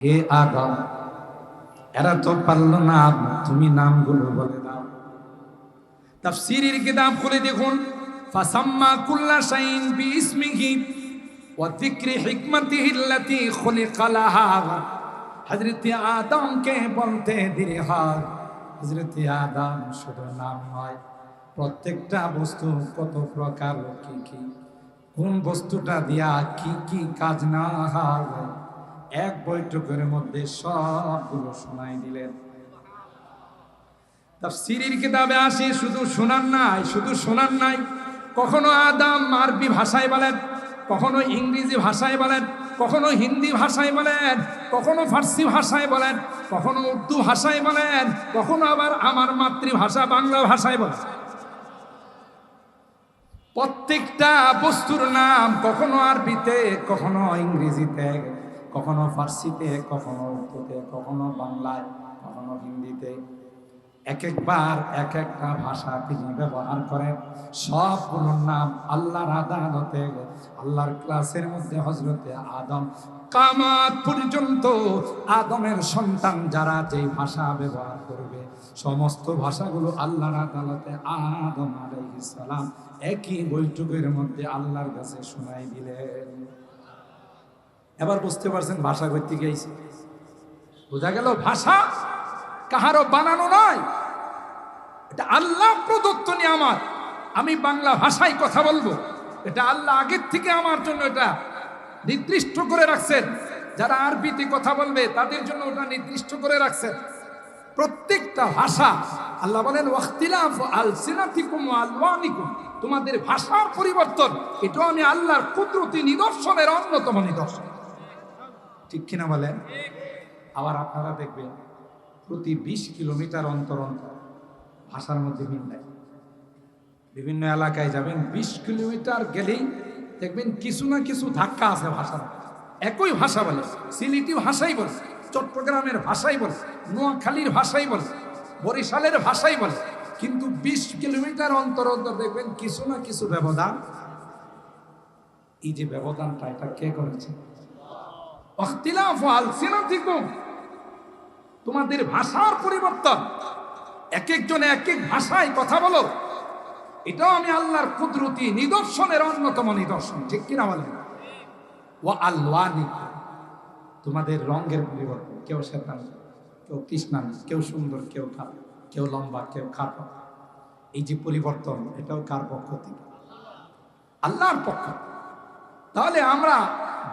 হে আদম, এরা তো পারল না তুমি নামগুলো বলে দাও। তাফসীরের কিতাব খুলে দেখুন। ফাসাম্মা কুল্লা শাইইন বিইসমিহি ওয়া যিকরি হিকমাতিহি আল্লাতী খুলিকা লাহা। হযরত আদমকে বলতে দিলে হয়, হযরত আদম শুধু নাম নয়, প্রত্যেকটা বস্তু কত প্রকার কি কি। কোন বস্তুটা দিয়া কি কি কাজ না হয়। এক বৈঠকের মধ্যে সবগুলো শোনাই দিলেন তাফসীরের কিতাবে আসে, শুধু শোনার নাই, শুধু শোনার নাই। কখনো আদাম আরবি ভাষায় বলেন, কখনো ইংরেজি ভাষায় বলেন, কখনো হিন্দি ভাষায় বলেন, কখনো ফার্সি ভাষায় বলেন, কখনো উর্দু ভাষায় বলেন, কখনো আবার আমার মাতৃভাষা বাংলা ভাষায় বলেন। প্রত্যেকটা বস্তুর নাম কখনো আরবিতে, কখনো ইংরেজিতে। কখনো ফার্সিতে, কখনো উর্দুতে, কখনো বাংলায়, কখনো হিন্দিতে। এক একবার এক একটা ভাষা তিনি ব্যবহার করেন। সবগুলোর নাম আল্লাহর আদালতে, আল্লাহর ক্লাসের মধ্যে হজরতে আদম। কামাত পর্যন্ত আদমের সন্তান যারা যেই ভাষা ব্যবহার করবে, সমস্ত ভাষাগুলো আল্লাহর আদালতে আদম আলাইহিস সালাম একই বৈঠকের মধ্যে আল্লাহর কাছে শোনাই দিলেন। এবার বুঝতে পারছেন ভাষা করতে গিয়েছে। বোঝা গেল ভাষা কাহারও বানানো নয় এটা আল্লাহ প্রদত্ত নিয়ামত। আমি বাংলা ভাষায় কথা বলব। এটা আল্লাহ আগের থেকে আমার জন্য এটা নির্দিষ্ট করে রাখছেন। যারা আরবিতে কথা বলবে, তাদের জন্য ওটা নির্দিষ্ট করে রাখছেন। প্রত্যেকটা ভাষা, আল্লাহ বলেন, ওয়াখতিলাফ আলসিনাতিকুম ওয়া আলওয়ানিকুম। তোমাদের ভাষার পরিবর্তন, এটাও আমি আল্লাহর কুদরতি নিদর্শনের অন্যতম নিদর্শন। ঠিক কিনা বলেন? আবার আপনারা দেখবেন প্রতি বিশ কিলোমিটার অন্তর অন্তর ভাষার মধ্যে মিল নাই বিভিন্ন এলাকায় যাবেন, বিশ কিলোমিটার গেলেই দেখবেন কিছু না কিছু ধাক্কা আছে ভাষার একই ভাষা বলে, সিলেটি ভাষাই বলে, চট্টগ্রামের ভাষাই বলে, নোয়াখালীর ভাষাই বলে, বরিশালের ভাষাই বলে। কিন্তু বিশ কিলোমিটার অন্তর অন্তর দেখবেন কিছু না কিছু ব্যবধান। এই যে ব্যবধানটা, এটা কে করেছে? তোমাদের ভাষার পরিবর্তন। এক একজন এক এক ভাষায় কথা বলো। এটাও আমি আল্লাহর কুদরতি নিদর্শনের অন্যতম নিদর্শন, ঠিক কিনা বলেন? ও আল্লাহ তোমাদের রঙের পরিবর্তন। কেউ শ্বেতান কেউ কৃষ্ণান কেউ সুন্দর, কেউ খারাপ কেউ লম্বা, কেউ খাটো। এই যে পরিবর্তন, এটাও কার পক্ষ থেকে? আল্লাহর পক্ষ তাহলে আমরা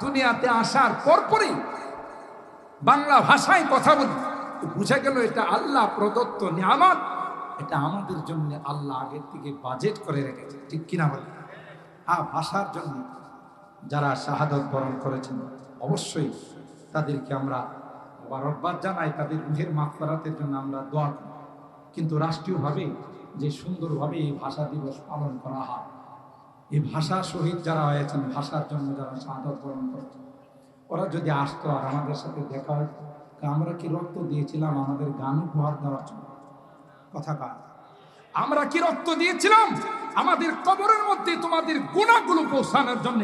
দুনিয়াতে আসার পরপরই বাংলা ভাষায় কথা বলি। বুঝা গেল এটা আল্লাহ প্রদত্ত নিয়ামত, এটা আমাদের জন্য আল্লাহ আগের থেকে বাজেট করে রেখেছে। ঠিক কিনা বলে? আর ভাষার জন্য যারা শাহাদত বরণ করেছেন, অবশ্যই তাদেরকে আমরা বারবার জানাই, তাদের রুহের মাফরাতের জন্য আমরা দোয়া কিন্তু রাষ্ট্রীয়ভাবে যে সুন্দরভাবে এই ভাষা দিবস পালন করা হয় এই ভাষা শহীদ যারা হয়েছেন, ভাষার জন্য যারা শাহাদত বরণ করেছেন, ওরা যদি আসতো আর আমাদের সাথে দেখা হতো আমরা কি রক্ত দিয়েছিলাম? আমাদের গান উপহার দেওয়ার জন্য। কথা কার আমরা কি রক্ত দিয়েছিলাম? আমাদের কবরের মধ্যে তোমাদের গুণাগুলো পৌঁছানোর জন্য।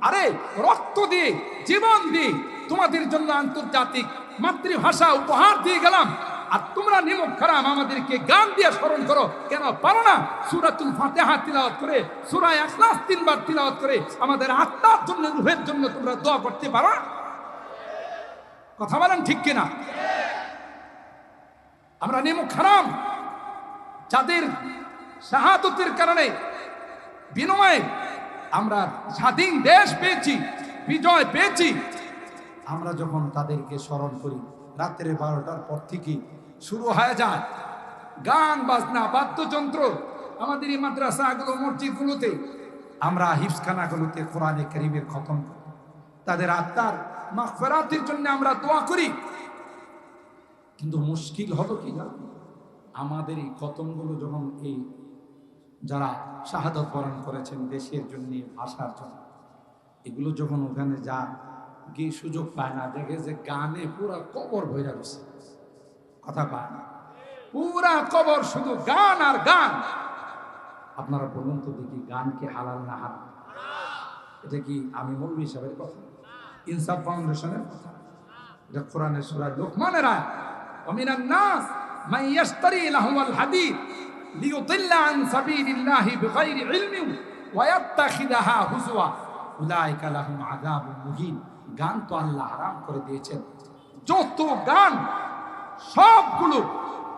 আরে, রক্ত দিয়ে, জীবন দিয়ে তোমাদের জন্য আন্তর্জাতিক মাতৃভাষা উপহার দিয়ে গেলাম। আর তোমরা নিমক খারাম আমাদেরকে গান দিয়ে স্মরণ করো। কেন? পারো না? সুরাতুল ফাতেহা তিলাওয়াত করে সুরা ইখলাস তিনবার তিলাওয়াত করে আমাদের আত্মার জন্য, রুহের জন্য তোমরা দোয়া করতে পারো? কথা বলেন ঠিক কিনা? আমরা নিমক খারাম। যাদের শাহাদতের কারণে, বিনিময়ে আমরা স্বাধীন দেশ পেয়েছি, বিজয় পেয়েছি, আমরা যখন তাদেরকে স্মরণ করি রাত্রে বারোটার পর থেকে শুরু হয়ে যায়। গান, বাজনা, বাদ্যযন্ত্র আমাদের এই মাদ্রাসাগুলো, মসজিদগুলোতে। আমরা হিফসখানাগুলোতে কোরআনে করিমের খতম করি। তাদের আত্মার মাগফিরাতের জন্য আমরা দোয়া করি। কিন্তু মুশকিল হলো কি না আমাদের এই খতমগুলো যখন এই যারা শাহাদত বরণ করেছেন দেশের জন্য, ভাষার জন্য, এগুলো যখন ওখানে যা গিয়ে সুযোগ পায় না। দেখে যে গানে পুরা কবর ভৈরা গেছে কথা পায় না। পুরা কবর শুধু গান আর গান। আপনারা বলুন তো দেখি গান কি হালাল না হারাম? এটা কি আমি মৌলী হিসাবের কথা? ইনসাফ ফাউন্ডেশনের কথা? এটা কোরআনের সুরা লোকমানের আয় অমিনান নাস মান ইয়াশতারি লাহুল হাদিদ লিয়ুদিল্লা আন সাবিলিল্লাহি বিগাইরি ইলমিন ওয়া ইয়াত্তাখিদাহা হুজওয়া। উলাইকা লাহুম আযাবুন মুহিন। গান তো আল্লাহ হারাম করে দিয়েছেন। যত গান, সবগুলো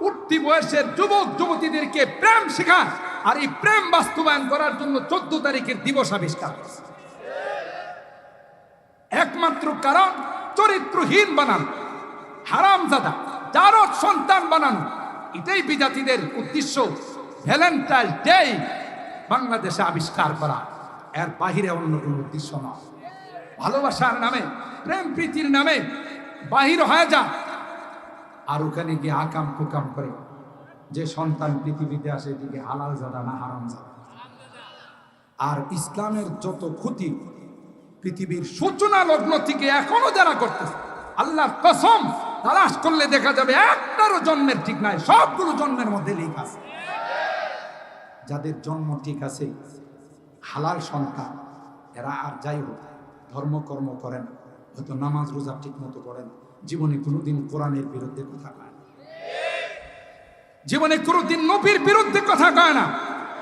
উঠতি বয়সের যুবক, যুবতীদেরকে প্রেম শেখায়, আর এই প্রেম বাস্তবায়ন করার জন্য চোদ্দ তারিখের দিবস আবিষ্কার একমাত্র কারণ, চরিত্রহীন বানানো হারামজাদা জারদ সন্তান বানানো, এটাই বিজাতিদের উদ্দেশ্য। ভ্যালেন্টাইন ডে বাংলাদেশে আবিষ্কার করা, এর বাহিরে অন্য কোনো উদ্দেশ্য নয়। ভালোবাসার নামে, প্রেম প্রীতির নামে বাহির হয়ে যা। আর ওখানে গিয়ে আকাম কুকাম করে, যে সন্তান পৃথিবীতে আসে, এদিকে হালাল জাদা না হারাম জাদা। আর ইসলামের যত ক্ষতি, পৃথিবীর সূচনা লগ্ন থেকে এখনও যারা করতেছে, আল্লাহর কসম, তালাশ করলে দেখা যাবে একটারও জন্মের ঠিক নাই, সবগুলো জন্মের মধ্যে লিখ আছে। যাদের জন্ম ঠিক আছে, হালাল সন্তান, এরা আর যাই হোক ধর্মকর্ম করেন, হয়তো নামাজ, রোজা ঠিক মতো করেন জীবনে কোনোদিন কোরআনের বিরুদ্ধে কথা কয় না। জীবনে কোনোদিন নবীর বিরুদ্ধে কথা কয় না।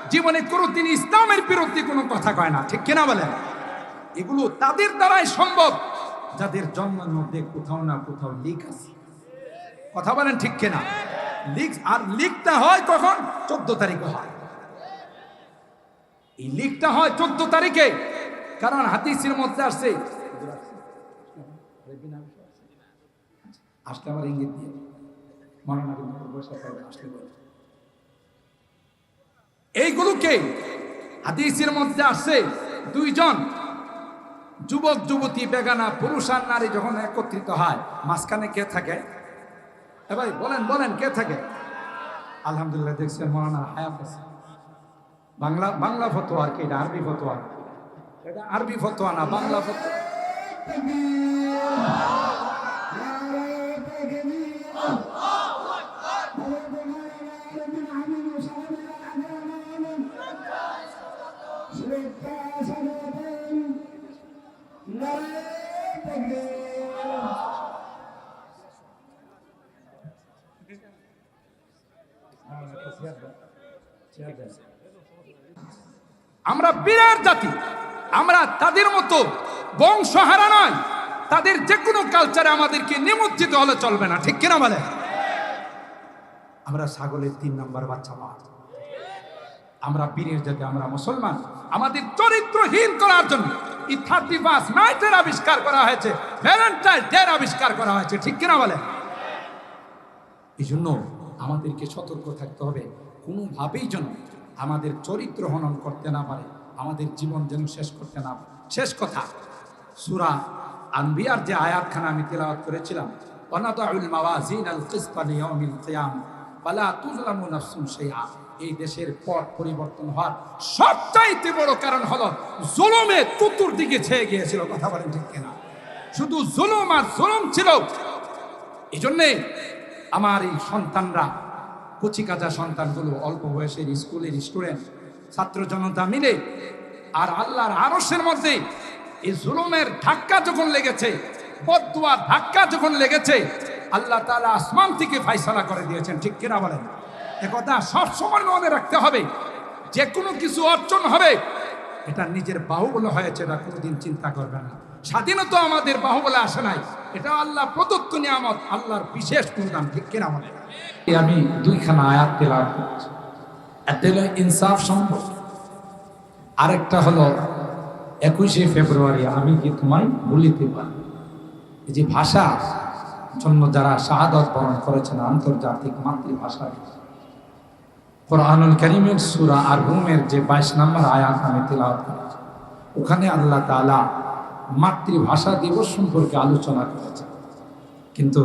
জীবনে কোনোদিন ইসলামের বিরুদ্ধে কোনো কথা কয় না। ঠিক কিনা বলেন? এগুলো তাদের দ্বারাই সম্ভব, যাদের জন্মের মধ্যে কোথাও না কোথাও লিক আছে। কথা বলেন ঠিক কিনা? লিক আর লিকটা হয় কখন? চোদ্দ তারিখে হয়। এই লিকটা হয় চোদ্দ তারিখে। কারণ হাদিসের মধ্যে আসছে। আসলে আমার ইঙ্গিত দিয়ে। এইগুলোকে হাদিসের মধ্যে আসছে দুইজন। যুবক, যুবতী, বেগানা, পুরুষ আর নারী যখন একত্রিত হয়, মাঝখানে কে থাকে? এ ভাই, বলেন বলেন, কে থাকে? আলহামদুলিল্লাহ, দেখছেন মরানা হায়াত আছে। বাংলা বাংলা ফতোয়া আর কি? এটা আরবি ফতোয়া। এটা আরবি ফতোয়া না বাংলা ফতোয়া। আমরা বিরাট জাতি। আমরা তাদের মতো বংশহারা নয়। তাদের যে কোনো কালচারে আমাদেরকে নিমজ্জিত হলে চলবে না। ঠিক কিনা বলে? আমরা ছাগলের তিন নম্বর বাচ্চা মা। আমরা বীরের জাতি আমরা মুসলমান। আমাদের চরিত্রহীন করার জন্য থার্টি ফার্স্ট নাইটের আবিষ্কার করা হয়েছে। ভ্যালেন্টাইন ডে আবিষ্কার করা হয়েছে। ঠিক কিনা বলে? এই জন্য আমাদেরকে সতর্ক থাকতে হবে। কোনোভাবেই যেন আমাদের চরিত্র হনন করতে না পারে। আমাদের জীবন যেন শেষ করতে না শেষ কথা, সুরা আনবিয়ার যে আয়াতখানা আমি তেলাওয়াত করেছিলাম অনাদাউল মাওয়াজিন আল কিসতা লিয়াউমিল কিয়াম, ফালা তুজলামু নাফসুন শাইআ। এই দেশের পথ পরিবর্তন হওয়ার সবচাইতে বড় কারণ হলো, জুলুমে তুতুর দিকে ছেয়ে গিয়েছিল, কথা বলেন ঠিক কিনা। শুধু জুলুম আর জুলুম ছিল। এই জন্যে আমার এই সন্তানরা, কচিকাচা সন্তানগুলো, অল্প বয়সের স্কুলের স্টুডেন্ট ছাত্র জনতা মিলে আর আল্লাহর আরসের মধ্যে এই জুলুমের ধাক্কা যখন লেগেছে বদুয়া ধাক্কা যখন লেগেছে, আল্লাহ তালা আসমান থেকে ফাইসালা করে দিয়েছেন, ঠিক কিনা বলেন? একথা সবসময় মনে রাখতে হবে যে কোনো কিছু অর্জন হবে, এটা নিজের বাহুবলে হয়েছে এটা কোনোদিন চিন্তা করবে না। স্বাধীনতা আমাদের বাহুবলে আসে নাই, এটা আল্লাহ প্রদত্ত নিয়ামত, আল্লাহর বিশেষ অনুদান ঠিক কিনা বলে আমি দুইখানা আয়াত তেলার করছি। একটা হলো ইনসাফ সম্পদ আরেকটা হলো, একুশে ফেব্রুয়ারি আমি কি তোমায় বলিতে পারি? এই যে ভাষা জন্য যারা শাহাদত বরণ করেছেন আন্তর্জাতিক মাতৃভাষা কোরআনুল করিমের সুরা আর রুমের যে বাইশ নম্বর আয়াত আমি তেলাওয়াত করেছি, ওখানে আল্লাহ তাআলা মাতৃভাষা দিবস সম্পর্কে আলোচনা করেছে কিন্তু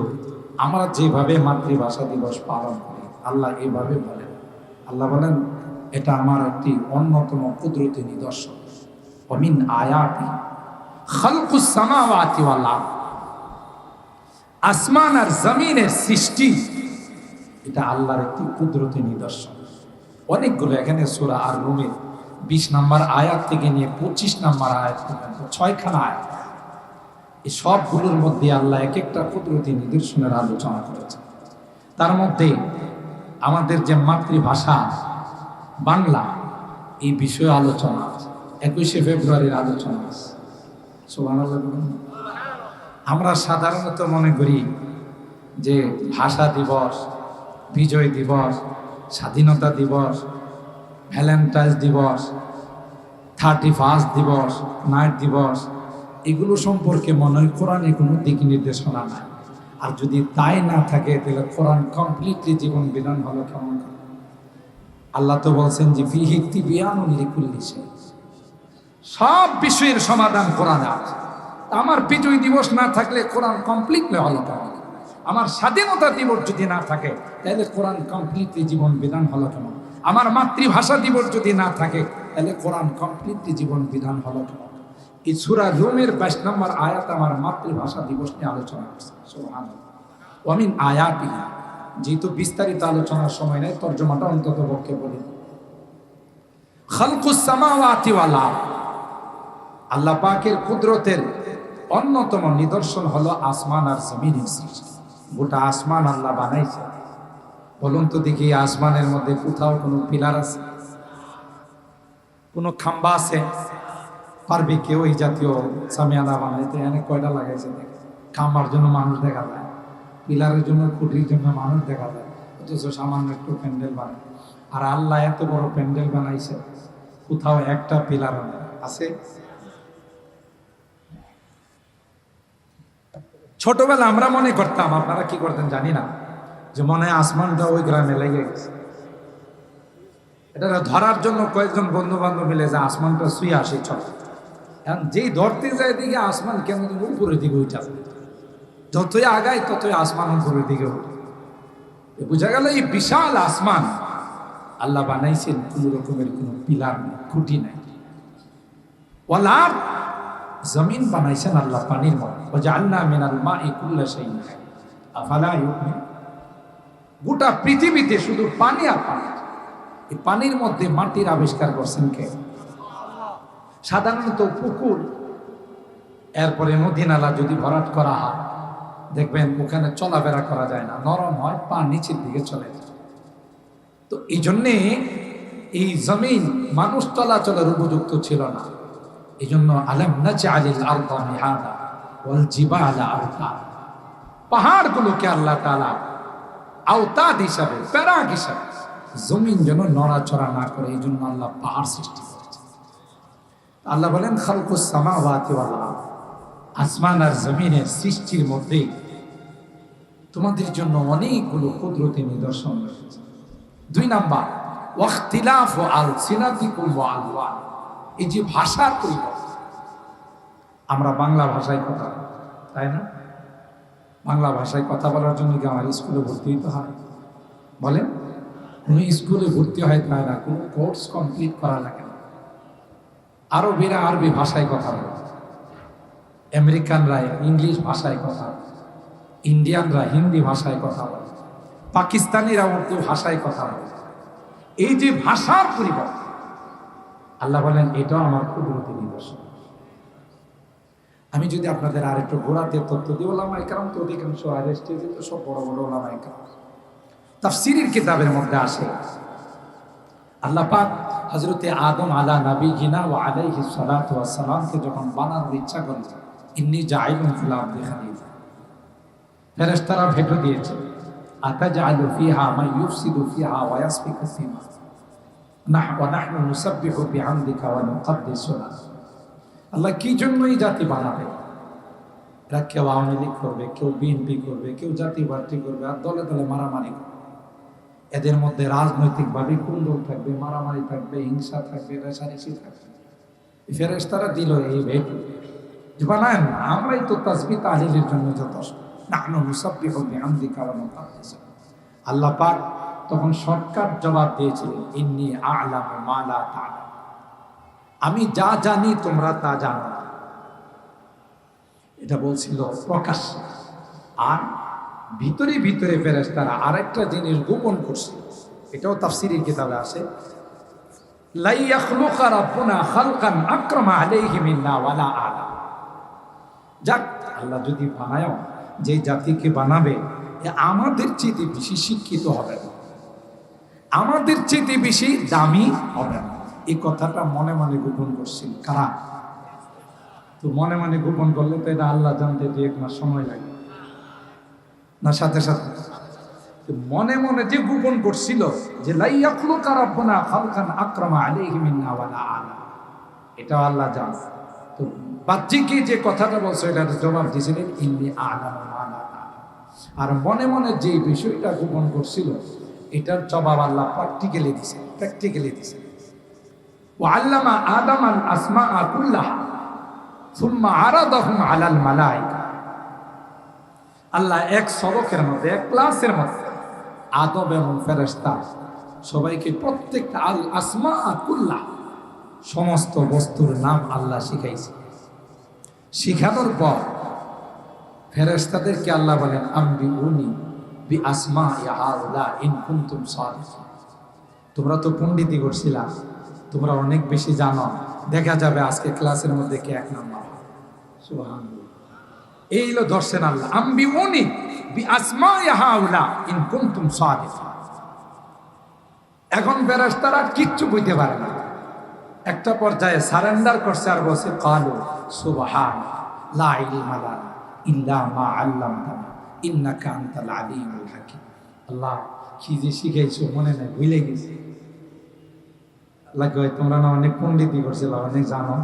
আমরা যেভাবে মাতৃভাষা দিবস পালন করি, আল্লাহ এইভাবে বলেন। আল্লাহ বলেন, এটা আমার একটি অন্যতম কুদরতি নিদর্শন। অমিন আয়াতি খালকুস সামাওয়াতি আসমান আর জমিনের সৃষ্টি, এটা আল্লাহর একটি কুদরতি নিদর্শন। অনেকগুলো এখানে সুরা আর রুমে বিশ নাম্বার আয়াত থেকে নিয়ে পঁচিশ নাম্বার আয়াত ছয়খানা আয়াত। এই সবগুলোর মধ্যে আল্লাহ এক একটা কুদরতি নিদর্শনের আলোচনা করেছে তার মধ্যে আমাদের যে মাতৃভাষা বাংলা, এই বিষয়ে আলোচনা একুশে ফেব্রুয়ারির আলোচনা আমরা সাধারণত মনে করি যে ভাষা দিবস, বিজয় দিবস, স্বাধীনতা দিবস, ভ্যালেন্টাইন্স দিবস থার্টি ফার্স্ট দিবস, নাইট দিবস, এগুলো সম্পর্কে মনে হয় কোনো দিক নির্দেশনা নাই। আর যদি তাই না থাকে, তাহলে কোরআন কমপ্লিটলি জীবন বিধান হলো কেমন? আল্লাহ তো বলছেন যে বিহিতি বিয়ান লিকুল্লি সব বিষয়ের সমাধান কোরআনে আছে। আমার বিজয় দিবস না থাকলে কোরআন কমপ্লিটলি হলো কেমন? আমার স্বাধীনতা দিবস যদি না থাকে, তাহলে কোরআন কমপ্লিটলি জীবন বিধান হলো কেমন? আমার মাতৃভাষা দিবস যদি না থাকে, তাহলে কোরআন কমপ্লিটলি জীবন বিধান হলো কেমন? এই সুরা রুমের বাইশ নম্বর আয়াত আমার মাতৃভাষা দিবস নিয়ে আলোচনা করছে। ওয়ামিন আয়াতি যেহেতু বিস্তারিত আলোচনার সময় নেই, তর্জমাটা অন্তত পক্ষে বলি। খালকুস সামাওয়াতি ওয়াল আল্লাহ পাকের কুদরতের অন্যতম নিদর্শন হলো আসমান আর জমিনের সৃষ্টি। গোটা আসমান আল্লাহ বানাইছে। বলুন তো দেখি আসমানের মধ্যে কোথাও কোনো পিলার আছে? কোনো খাম্বা আছে? পারবে কেউ এই জাতীয় সামিয়ানা বানাইতে এনে কয়টা লাগাইছে খাম্বার জন্য মানুষ দেখা যায়, পিলারের জন্য, খুঁটির জন্য মানুষ দেখা যায়, অথচ সামান্য একটু প্যান্ডেল বানায়। আর আল্লাহ এত বড় প্যান্ডেল বানাইছে, কোথাও একটা পিলার আছে? ছোটবেলা আমরা মনে করতাম, আপনারা কি করতেন জানি না, যে মনে হয় আসমানটা ওই গ্রামে লেগে গেছে। এটা ধরার জন্য কয়েকজন বন্ধু বান্ধব মিলে যে আসমানটা শুয়ে আসে, চল। এখন যেই ধরতে যায় দিকে আসমান কেমন উপরের দিকে উঠে যতই আগায় ততই আসমান উপরের দিকে এ বোঝা গেল এই বিশাল আসমান আল্লাহ বানাইছেন কোনো রকমের কোনো পিলার নেই, খুঁটি নাই। ওয়ালার জমিন বানাইছেন আল্লাহ পানির গোটা পৃথিবীতে শুধু পানি আর পানি। এই পানির মধ্যে মাটির আবিষ্কার করছেন কে? সাধারণত পুকুর, এরপরে নদী নালা যদি ভরাট করা হয়, দেখবেন ওখানে চলাফেরা করা যায় না, নরম হয়, পা নিচের দিকে চলে যায়। তো এই জন্যে এই জমিন মানুষ চলাচলের উপযুক্ত ছিল না। এই জন্য আলম নাচে আলিল আলদা জিবালা আওতা পাহাড়গুলোকে আল্লাহ তালা আওতাদ হিসাবে, প্যারাক হিসাবে জমিন যেন নড়াচড়া না করে, এই জন্য আল্লাহ পাহাড় সৃষ্টি করেছে আল্লাহ বলেন, খালকুস সামাওয়াতি ওয়াল আরদ। আসমান আর জমিনের সৃষ্টির মধ্যে তোমাদের জন্য অনেকগুলো কুদরতি নিদর্শন রয়েছে। দুই নাম্বার, ওয়াখতিলাফ ও আল সিনাতিকুম আলওয়ান এই যে ভাষার পরিবর্তন, আমরা বাংলা ভাষায় কথা তাই না? বাংলা ভাষায় কথা বলার জন্য কি আমার স্কুলে ভর্তি হতে হয়? বলেন, কোনো স্কুলে ভর্তি হয় তাই না? কোনো কোর্স কমপ্লিট করা লাগে আরবিরা আরবি ভাষায় কথা বলে। আমেরিকানরা ইংলিশ ভাষায় কথা বলে। ইন্ডিয়ানরা হিন্দি ভাষায় কথা বলে। পাকিস্তানিরা উর্দু ভাষায় কথা বলে। এই যে ভাষার পরিবর্তন, আল্লাহ বলেন, এটাও আমার কুদরতি নিদর্শন। আমি যদি আপনাদের আর একটু ঘোরাতে তথ্য দিই ওলামাই কারণ তো অধিকাংশ আর তো সব বড় বড় ওলামাই কারণ তাফসিরের কিতাবের মধ্যে আসে আল্লাহ পাক হজরতে আদম আলা নবী গিনা ও আলাইহি সালাতু ওয়াস সালামকে যখন বানানোর ইচ্ছা করেন ইন্নি জাইলুন ফিল আরদি খলিফা ফেরেশতারা ভেটো দিয়েছে, আতাজআলু ফিহা মা ইউফসিদু ফিহা ওয়া ইয়াসফিকু ফিমা। নাহ, ওয়া নাহনু নুসাব্বিহু বিহামদিকা ওয়া নুকদ্দিসু লাক আল্লাহ কি জন্য এই জাতি বানাবে? এরা কেউ আওয়ামী লীগ করবে, কেউ বিএনপি করবে, কেউ জাতি পার্টি করবে, আর দলে দলে মারামারি করবে। এদের মধ্যে রাজনৈতিকভাবে কুন্দল থাকবে, মারামারি থাকবে, হিংসা থাকবে রেশারেশি থাকবে। ফেরেস তারা দিল, এই ভেট বানায় না আমরাই তো তাসবি তাহলিলের জন্য যথেষ্ট। আল্লাহ পাক তখন শর্টকাট জবাব দিয়েছিলেন, ইন্নি আ'লামু মা লা আমি যা জানি তোমরা তা জানো এটা বলছিল প্রকাশ আর ভিতরে ভিতরে ফেরেস তারা আরেকটা জিনিস গোপন করছে। এটাও তাফসিরের কিতাবে আছে। যাক, আল্লাহ যদি বানায়, যে জাতিকে বানাবে আমাদের চেয়ে বেশি শিক্ষিত হবে না। আমাদের চেয়ে বেশি দামি হবে না। এই কথাটা মনে মনে গোপন করছিল কারা? তো মনে মনে গোপন করলে তো এটা আল্লাহ জানতে দু এক সময় লাগে না, সাথে সাথে। মনে মনে যে গোপন করছিল যে লাইয়াকলু কারাব্বনা খালকান আক্রমা আলাইহি মিন্না ওয়ালা আলা। এটা আল্লাহ জান। তো বাহ্যিকে যে কথাটা বলছো, এটার জবাব দিয়েছিলেন ইন্নি মালা আর মনে মনে যে বিষয়টা গোপন করছিল, এটার জবাব আল্লাহ প্র্যাকটিক্যালি দিছে প্র্যাকটিক্যালি দিছে ও আল্লামা আদম আল আসমা আকুল্লাহ সুম্মা আরাদাহুম আলাল মালাইকা। আল্লাহ এক সবকের মধ্যে, এক ক্লাসের মধ্যে আদব এবং ফেরেস্তা সবাইকে প্রত্যেকটা আল আসমা আকুল্লাহ সমস্ত বস্তুর নাম আল্লাহ শিখাইছে। শিখানোর পর ফেরেস্তাদেরকে আল্লাহ বলেন আম্বি উনি বি আসমা ইহাউলা ইন কুনতুম তোমরা তো পণ্ডিতি করছিলা তোমরা অনেক বেশি জানো, দেখা যাবে আজকে ক্লাসের মধ্যে কে এক নাম্বার। সুবহানাল্লাহ। এই হলো দর্শন আল্লাহ। আম্বি উনি এখন ফেরেশতারা কিচ্ছু বুঝতে পারে না। একটা পর্যায়ে সারেন্ডার করছে আর বসে কালো লা মা আল্লাহ, কি যে শিখাইছো, মনে নাই, ভুলে গেছি। আল্লাহ তোমরা না অনেক পণ্ডিতি করছিল, অনেক জানো।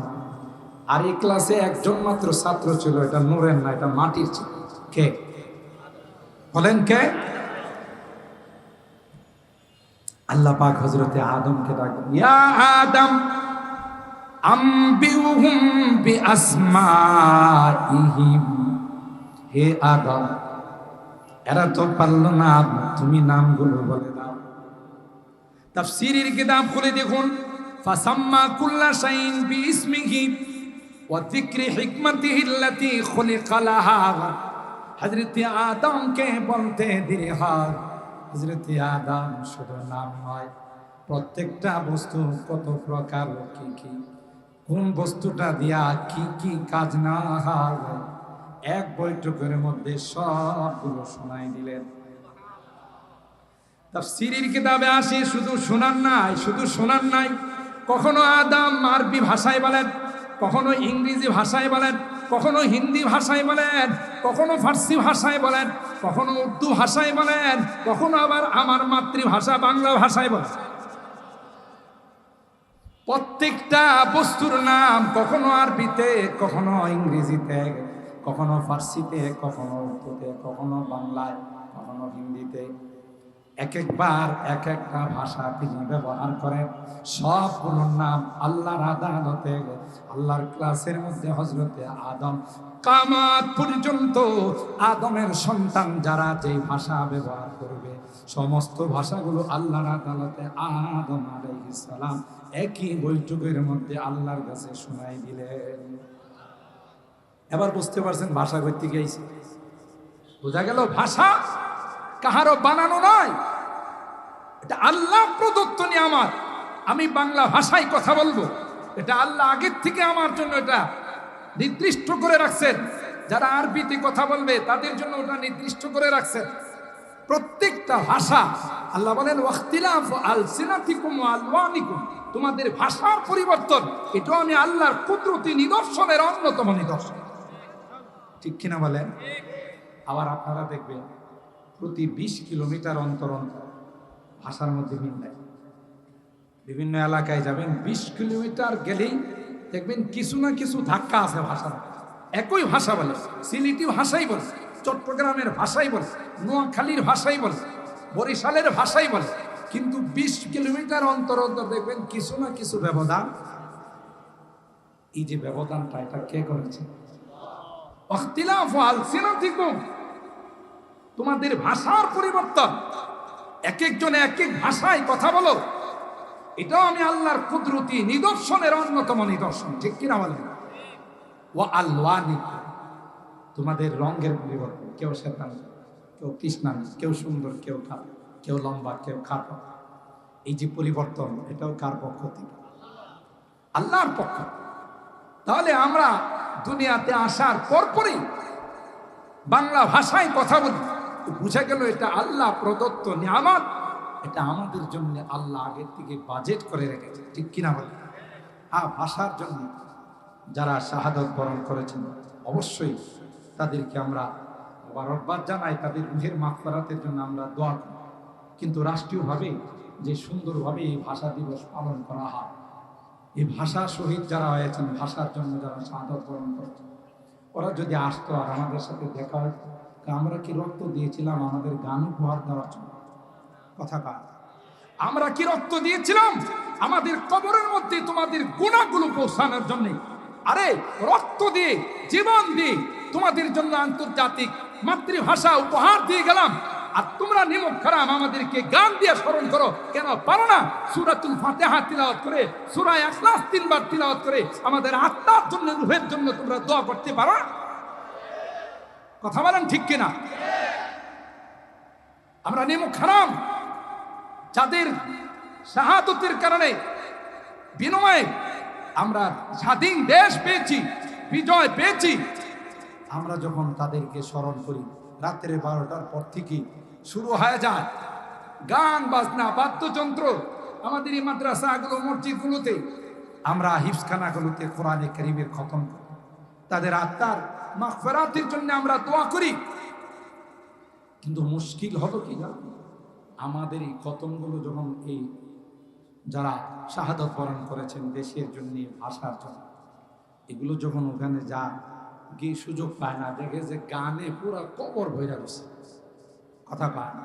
আর এই ক্লাসে একজন মাত্র ছাত্র ছিল, এটা নূরের না, এটা মাটির ছিল। কে? বলেন কে? আল্লাহ পাক হজরতে আদমকে ডাকবেন ইয়া আদম, আম্বিউহুম বিআসমাইহিম। হে আদম, এরা তো পারল না, তুমি নামগুলো বলে দাও। তাফসীরের কিতাব খুলে দেখুন, ফাসাম্মা কুল্লা শাইইন বিইসমিহি। ওয়া যিকরি হিকমাতিহি আল্লাতী খুলিকা লাহা। হযরত আদমকে বলতে দিলে হয় হযরত আদম শুধু নাম নয়, প্রত্যেকটা বস্তু কত প্রকার, কি কি? কোন বস্তুটা দিয়া কি কি কাজ না হয় এক বৈঠকের মধ্যে সবগুলো শোনাই দিলেন। তাফসীরের কিতাবে আসে, শুধু শোনার নাই, শুধু শোনার নাই। কখনো আদাম আরবি ভাষায় বলেন কখনো ইংরেজি ভাষায় বলেন, কখনো হিন্দি ভাষায় বলেন, কখনো ফার্সি ভাষায় বলেন, কখনো উর্দু ভাষায় বলেন, কখনো আবার আমার মাতৃভাষা বাংলা ভাষায় বলেন। প্রত্যেকটা বস্তুর নাম কখনো আরবিতে, কখনো ইংরেজিতে, কখনো ফার্সিতে, কখনো উর্দুতে, কখনো বাংলায়, কখনো হিন্দিতে। এক একবার, এক একটা ভাষা তিনি ব্যবহার করেন। সবগুলোর নাম আল্লাহর আদালতে, আল্লাহর ক্লাসের মধ্যে হজরতে আদম। কামাত পর্যন্ত আদমের সন্তান যারা যে ভাষা ব্যবহার করবে, সমস্ত ভাষাগুলো আল্লাহর আদালতে আদম সালাম একই বৈঠকের মধ্যে আল্লাহর কাছে শোনাই দিলেন। এবার বুঝতে পারছেন ভাষা করতে গিয়েছে। বোঝা গেল ভাষা কাহারও বানানো নয়। এটা আল্লাহ প্রদত্ত নিয়ামত। আমি বাংলা ভাষায় কথা বলব। এটা আল্লাহ আগের থেকে আমার জন্য এটা নির্দিষ্ট করে রাখছেন। যারা আরবিতে কথা বলবে, তাদের জন্য ওটা নির্দিষ্ট করে রাখছেন। প্রত্যেকটা ভাষা, আল্লাহ বলেন, ওয়াখতিলাফ আলসিনাতিকুম ওয়া আলওয়ানিকুম। তোমাদের ভাষার পরিবর্তন, এটাও আমি আল্লাহর কুদরতি নিদর্শনের অন্যতম নিদর্শন। ঠিক কিনা বলেন? আবার আপনারা দেখবেন প্রতি বিশ কিলোমিটার অন্তর অন্তর ভাষার মধ্যে মিল নাই বিভিন্ন এলাকায় যাবেন, বিশ কিলোমিটার গেলেই দেখবেন কিছু না কিছু ধাক্কা আছে ভাষার একই ভাষা বলে, সিলেটি ভাষাই বলে, চট্টগ্রামের ভাষাই বলে, নোয়াখালীর ভাষাই বলে, বরিশালের ভাষাই বলে। কিন্তু বিশ কিলোমিটার অন্তর অন্তর দেখবেন কিছু না কিছু ব্যবধান। এই যে ব্যবধানটা, এটা কে করেছে? অখতিলাফ আলসিনাতিকুম। তোমাদের ভাষার পরিবর্তন। এক একজন এক এক ভাষায় কথা বলো। এটাও আমি আল্লাহর কুদরতি নিদর্শনের অন্যতম নিদর্শন, ঠিক কিনা বলেন? ও আল্লাহ তোমাদের রঙের পরিবর্তন। কেউ শ্বেতান কেউ কৃষ্ণান কেউ সুন্দর, কেউ খাটো কেউ লম্বা, কেউ খাটো। এই যে পরিবর্তন, এটাও কার পক্ষ থেকে? আল্লাহর পক্ষ। তাহলে আমরা দুনিয়াতে আসার পরপরই বাংলা ভাষায় কথা বলি। বুঝা গেল এটা আল্লাহ প্রদত্ত নিয়ামত। এটা আমাদের জন্য আল্লাহ আগের থেকে বাজেট করে রেখেছে। ঠিক কিনা বলে হ্যাঁ ভাষার জন্য যারা শাহাদত বরণ করেছেন, অবশ্যই তাদেরকে আমরা বারবার জানাই, তাদের রুহের মাফরাতের জন্য আমরা দোয়া করি। কিন্তু রাষ্ট্রীয়ভাবে যে সুন্দরভাবে এই ভাষা দিবস পালন করা হয়, এই ভাষা শহীদ যারা হয়েছেন, ভাষার জন্য যারা শাহাদত বরণ করেছেন, ওরা যদি আসতো আর আমাদের সাথে দেখা হতো আমরা কি রক্ত দিয়েছিলাম, আমাদের গান উপহার দেওয়ার জন্য। কথা কার? আমরা কি রক্ত দিয়েছিলাম, আমাদের কবরের মধ্যে তোমাদের গুণাগুলো পৌঁছানোর জন্য। আরে, রক্ত দিয়ে, জীবন দিয়ে তোমাদের জন্য আন্তর্জাতিক মাতৃভাষা উপহার দিয়ে গেলাম। আর তোমরা নিমক খারাম, আমাদেরকে গান দিয়ে স্মরণ করো। কেন? পারো না? সুরাতুল ফাতেহা তিলাওয়াত করে সুরায় আখলাস তিনবার তিলাওয়াত করে, আমাদের আত্মার জন্য, রুহের জন্য তোমরা দোয়া করতে পারো না? কথা বলেন ঠিক কিনা? আমরা নিমক খারাম। যাদের শাহাদতের কারণে বিনিময়ে আমরা স্বাধীন দেশ পেয়েছি, বিজয় পেয়েছি, আমরা যখন তাদেরকে স্মরণ করি, রাত্রে বারোটার পর থেকে শুরু হয়ে যায় গান, বাজনা, বাদ্যযন্ত্র। আমাদের এই মাদ্রাসাগুলো, মসজিদগুলোতে আমরা হিফসখানাগুলোতে কোরআনে করিমের খতম করি তাদের আত্মার মাগফিরাতের জন্য আমরা দোয়া করি। কিন্তু মুশকিল হলো কি জানো? আমাদের এই খতমগুলো যখন এই যারা শাহাদত বরণ করেছেন দেশের জন্য, ভাষার জন্য, এগুলো যখন ওখানে যা গিয়ে সুযোগ পায় না, দেখে যে গানে পুরা কবর ভৈরা গেছে কথা পায় না?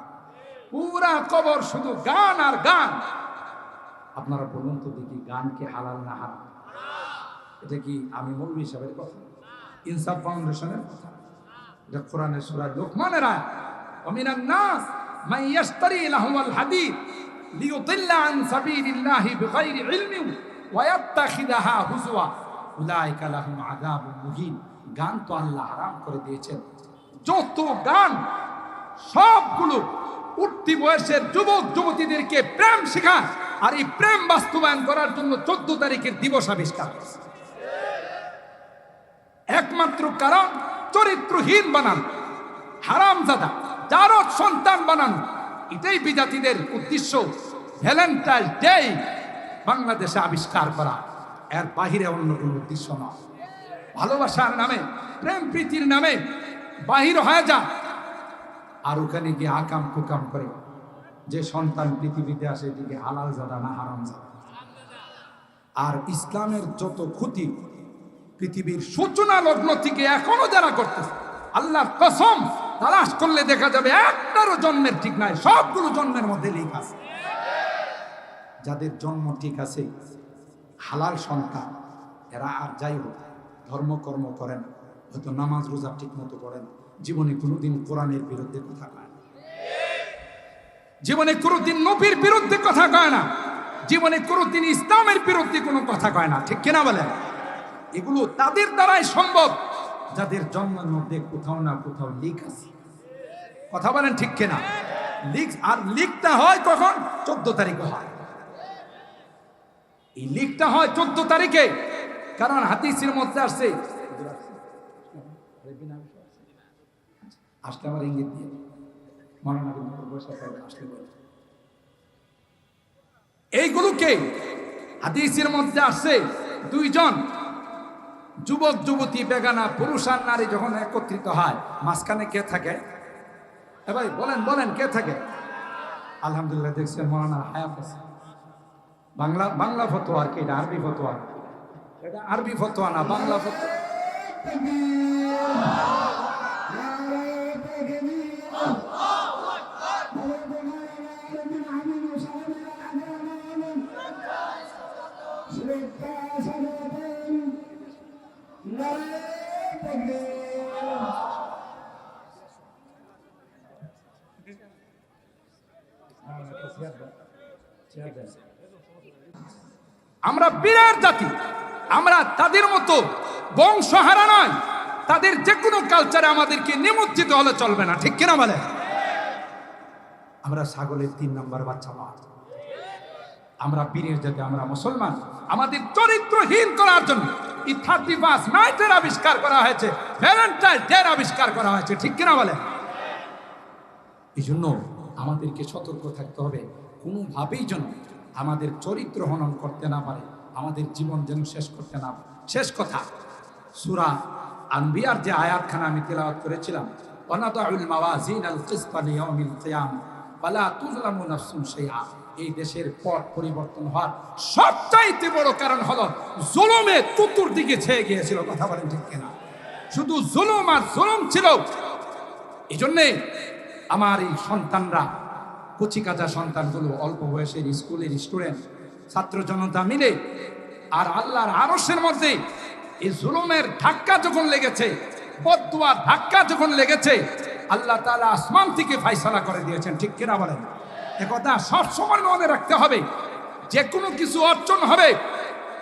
পুরা কবর শুধু গান আর গান। আপনারা বলুন তো দেখি গান কি হালাল না হারাম? এটা কি আমি মৌলভী সাহেবের কথা? ইনসাফ ফাউন্ডেশনের যে কোরআনের সুরা লোকমানের আয় অমিনান নাস, মান ইয়াশতারি লাহুল হাদিদ, লিয়ুদিল্লা আন সাবিলিল্লাহি বিগাইরি ইলমি ওয়া ইয়াত্তাখিদাহা হুজওয়া, উলাইকা লাহুম আযাবুন মুহিন। গান তো আল্লাহ হারাম করে দিয়েছেন। যত গান, সবগুলো উঠতি বয়সের যুবক, যুবতীদেরকে প্রেম শেখায়, আর এই প্রেম বাস্তবায়ন করার জন্য চোদ্দ তারিখের দিবস আবিষ্কার একমাত্র কারণ চরিত্রহীন বানানো, হারামজাদা জারদ সন্তান বানানো। এটাই বিজাতিদের উদ্দেশ্য। ভ্যালেন্টাইন ডে বাংলাদেশে আবিষ্কার করা। এর বাহিরে অন্য কোনো উদ্দেশ্য নয় ভালোবাসার নামে, প্রেম প্রীতির নামে বাহির হয়ে যা। আর ওখানে গিয়ে আকাম কুকাম করে, যে সন্তান পৃথিবীতে আসে, এদিকে হালাল জাদা না হারাম জাদা আর ইসলামের যত ক্ষতি পৃথিবীর সূচনা লগ্ন থেকে এখনও যারা করতেছে, আল্লাহর কসম, তালাশ করলে দেখা যাবে একটারও জন্মের ঠিক নাই, সবগুলো জন্মের মধ্যে লিখ আছে। যাদের জন্ম ঠিক আছে, হালাল সন্তান, এরা আর যাই হোক ধর্মকর্ম করেন, হয়তো নামাজ রোজা ঠিক মতো করেন, জীবনে কোনোদিন কোরআনের বিরুদ্ধে কথা কয় না। জীবনে কোনোদিন নবীর বিরুদ্ধে কথা কয় না। জীবনে কোনোদিন ইসলামের বিরুদ্ধে কোনো কথা কয় না, ঠিক কিনা বলেন? এগুলো তাদের দ্বারাই সম্ভব। যাদের জন্মের মধ্যে কোথাও না কোথাও লিক আছে। কথা বলেন ঠিক কিনা? লিক আর লিকটা হয় কখন? চোদ্দ তারিখে হয়। এই লিকটা হয় চোদ্দ তারিখে। কারণ হাদিসের মধ্যে আসছে আসলে আমার ইঙ্গিত দিয়ে। এইগুলোকে হাদিসের মধ্যে আসছে দুইজন। যুবক, যুবতী, বেগানা, পুরুষ আর নারী যখন একত্রিত হয়, মাঝখানে কে থাকে? এ ভাই, বলেন বলেন, কে থাকে? আলহামদুলিল্লাহ দেখছেন মৌলানা হায়াত আছে। বাংলা বাংলা ফতোয়া আর কি এটা? আরবি ফতোয়া? এটা আরবি ফতোয়া না, বাংলা ফতোয়া। আমরা বিরাট জাতি, আমরা তাদের মতো বংশহারা নয়। তাদের যে কোনো কালচারে আমাদেরকে নিমজ্জিত হলে চলবে না, ঠিক কিনা বলে আমরা ছাগলের তিন নম্বর বাচ্চা মা। আমরা বীরের জাতি, আমরা মুসলমান। আমাদের চরিত্রহীন করার জন্য ই থার্টি ফার্স্ট নাইটের আবিষ্কার করা হয়েছে। আবিষ্কার করা হয়েছে। ঠিক কিনা বলে এই জন্য আমাদেরকে সতর্ক থাকতে হবে। কোনোভাবেই যেন আমাদের চরিত্র হনন করতে না পারে, আমাদের জীবন যেন শেষ করতে না পারে। শেষ কথা, সুরা আনবিয়ার যে আয়াতখানা আমি তেলাওয়াত করেছিলাম অনাদাউল মাওয়াজিন আল কিসতা লিয়াউমিল কিয়াম, ফালা তুজলামু নাফসুন শাইআ। এই দেশের পথ পরিবর্তন হওয়ার সবচাইতে বড় কারণ হলো জুলুমে চতুর্দিকে ছেয়ে গিয়েছিল, কথা বলেন ঠিক কিনা? শুধু জুলুম আর জুলুম ছিল। এই জন্যে আমার এই সন্তানরা, কচিকাচা সন্তানগুলো, অল্প বয়সের স্কুলের স্টুডেন্ট, ছাত্র জনতা মিলে আর আল্লাহর আরসের মধ্যে এই জুলুমের ধাক্কা যখন লেগেছে বদুয়ার ধাক্কা যখন লেগেছে, আল্লাহ তালা আসমান থেকে ফাইসালা করে দিয়েছেন, ঠিক কিনা বলেন? একথা সবসময় মনে রাখতে হবে। যে কোনো কিছু অর্জন হবে।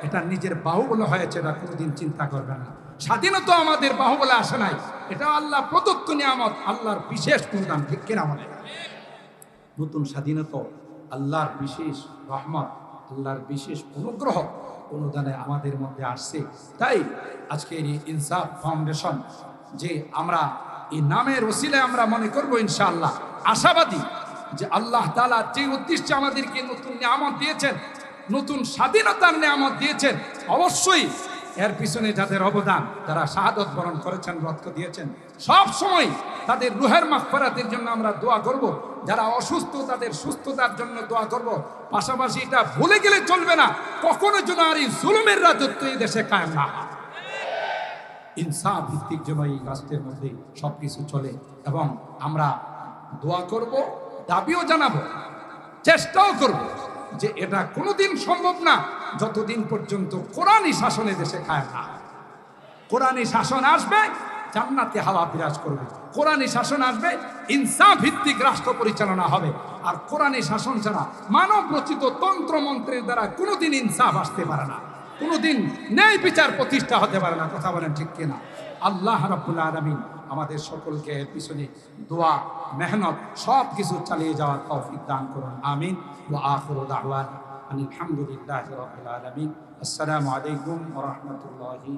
এটা নিজের বাহুবলে হয়েছে, এটা কোনোদিন চিন্তা করবে না। স্বাধীনতা আমাদের বাহুবলে আসে নাই। এটা আল্লাহ প্রদত্ত নিয়ামত, আল্লাহর বিশেষ অনুদান ঠিক কিনা বলে নতুন স্বাধীনতা, আল্লাহর বিশেষ রহমত, আল্লাহর বিশেষ অনুগ্রহ অনুদানে আমাদের মধ্যে আসছে। তাই আজকের এই ইনসাফ ফাউন্ডেশন, যে আমরা এই নামের ওসিলায় আমরা মনে করব ইনশাআল্লাহ, আশাবাদী যে আল্লাহ তাআলা যে উদ্দেশ্যে আমাদেরকে নতুন নিয়ামত দিয়েছেন, নতুন স্বাধীনতার নিয়ামত দিয়েছেন, অবশ্যই এর পিছনে যাদের অবদান যারা শাহাদত বরণ করেছেন, রক্ত দিয়েছেন। সব সময় তাদের রুহের মাগফিরাতের জন্য আমরা দোয়া করব। যারা অসুস্থ, তাদের সুস্থতার জন্য দোয়া করব। পাশাপাশি এটা ভুলে গেলে চলবে না। কখনো যেন আর এই জুলুমের রাজত্ব এই দেশে কায়েম না হয়। ইনসাফ ভিত্তিক যেন এই রাষ্ট্রের মধ্যে সব কিছু চলে, এবং আমরা দোয়া করব। দাবিও জানাব, চেষ্টাও করব যে এটা কোনোদিন সম্ভব না, যতদিন পর্যন্ত কোরআনই শাসনে দেশে খায় না কোরআনই শাসন আসবে, জান্নাতে হাওয়া বিরাজ করবে। কোরআনই শাসন আসবে ইনসাফ ভিত্তিক রাষ্ট্র পরিচালনা হবে। আর কোরআনই শাসন ছাড়া মানব রচিত তন্ত্র মন্ত্রের দ্বারা কোনোদিন ইনসাফ আসতে পারে না। কোনোদিন ন্যায় বিচার প্রতিষ্ঠা হতে পারে না, কথা বলেন ঠিক কিনা। আল্লাহ রাব্বুল আলামিন আমাদের সকলকে পিছনে দোয়া, মেহনত সব কিছু চালিয়ে যাওয়ার তৌফিক দান করুন। আমিন। ও আখর দাওয়ানা আলহামদুলিল্লাহি রাব্বিল আলামিন। আসসালামু আলাইকুম রাহমাতুল্লাহি